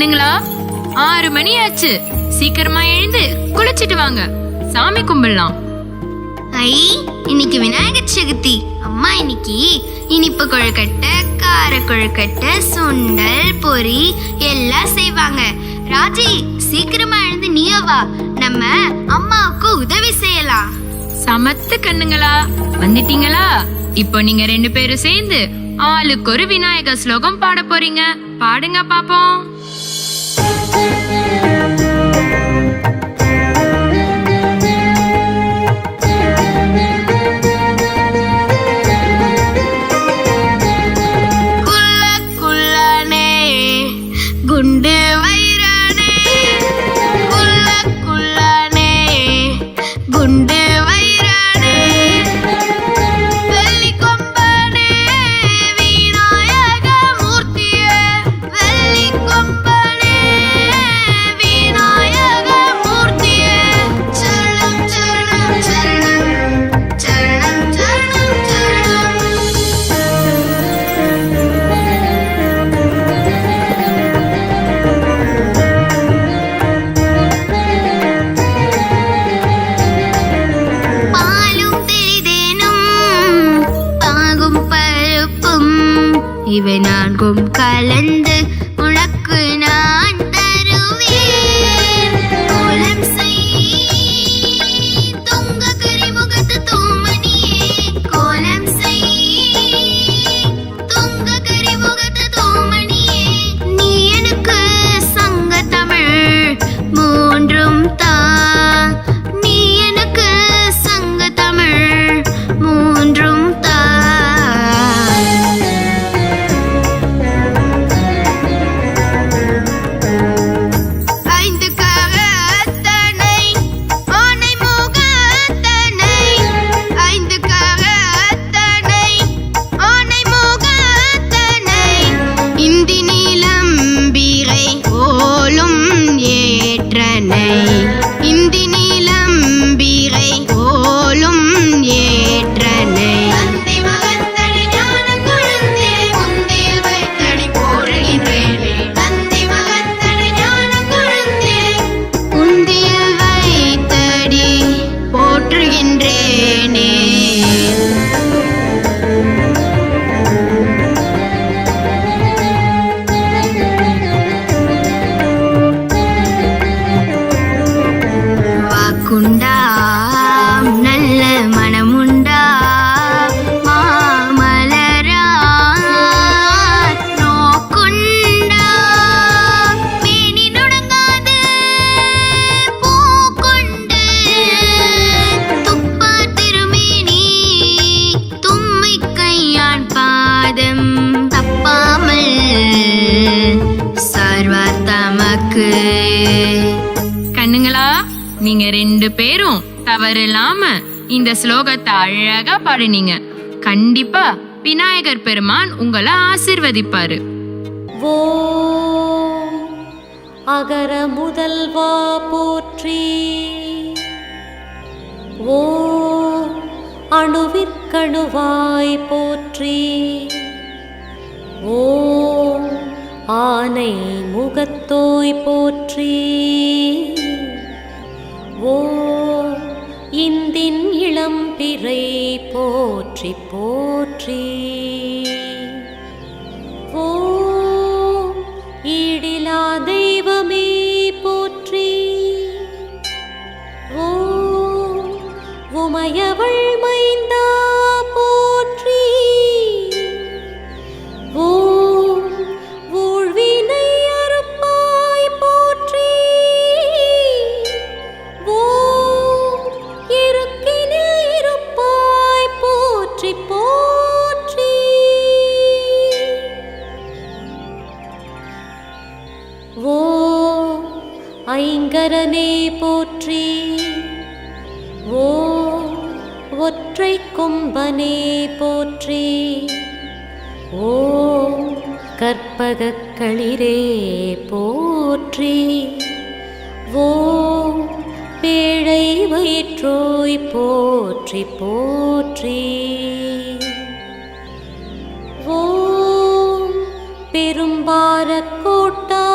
கண்ணுங்களா ஆறு மணி ஆச்சு. சீக்கிரமா எழுந்து குளிச்சிட்டு வாங்க. சாமி கும்பிடலாம். ஐ இன்னைக்கு விநாயகர் சதுர்த்தி. அம்மா இன்னைக்கு இனிப்பு கொழுக்கட்டை கார கொழுக்கட்டை சுண்டல் பொரி எல்லாம் செய்வாங்க. ராஜி சீக்கிரமா எழுந்து நீயோ வா. நம்ம அம்மாவுக்கு உதவி செய்யலாம். சமத்து கண்ணுங்களா? வந்துட்டீங்களா? இப்போ நீங்க ரெண்டு பேரும் சேர்ந்து ஆளுக்கு ஒரு விநாயகர் ஸ்லோகம் பாட போறீங்க. பாடுங்க பாப்போம். Thank you. இவை நான்கும் கலந்து Cunda. நீங்க ரெண்டு பேரும் தவறில்லாம இந்த ஸ்லோகத்தை அழகா பாடுனீங்க. கண்டிப்பா விநாயகர் பெருமான் உங்களை ஆசிர்வதிப்பாரு. ஓ அகர முதல்வா போற்றி. ஓ அணுவிற்கணுவாய் போற்றி. ஓ ஆனை முகத்தோய் போற்றி. இளம்பிறை போற்றி போற்றி. ஓம் ஈடிலா தெய்வமே போற்றி. ஓ உமையவள் மைந்தா ஐங்கரனே போற்றி. ஓ ஒற்றை கும்பனே போற்றி. ஓ கற்பகக் களிரே போற்றி. ஓ பேழை வயிற்றோய் போற்றி போற்றி. ஓ பெரும்பார கோட்டா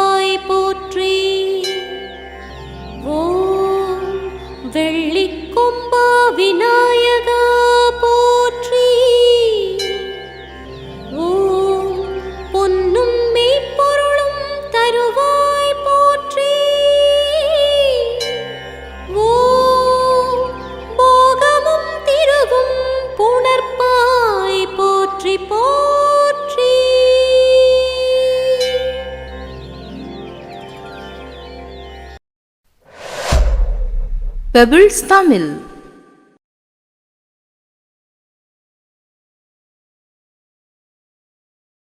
அப்பா விநாயகா போற்றி. ஓம் பொன்னும் மெய்ப்பொருளும் தருவாய் போற்றி. ஓம் போகமும் திருவும் புணர்ப்பாய் போற்றி போற்றி. பெபிள்ஸ் தமிழ்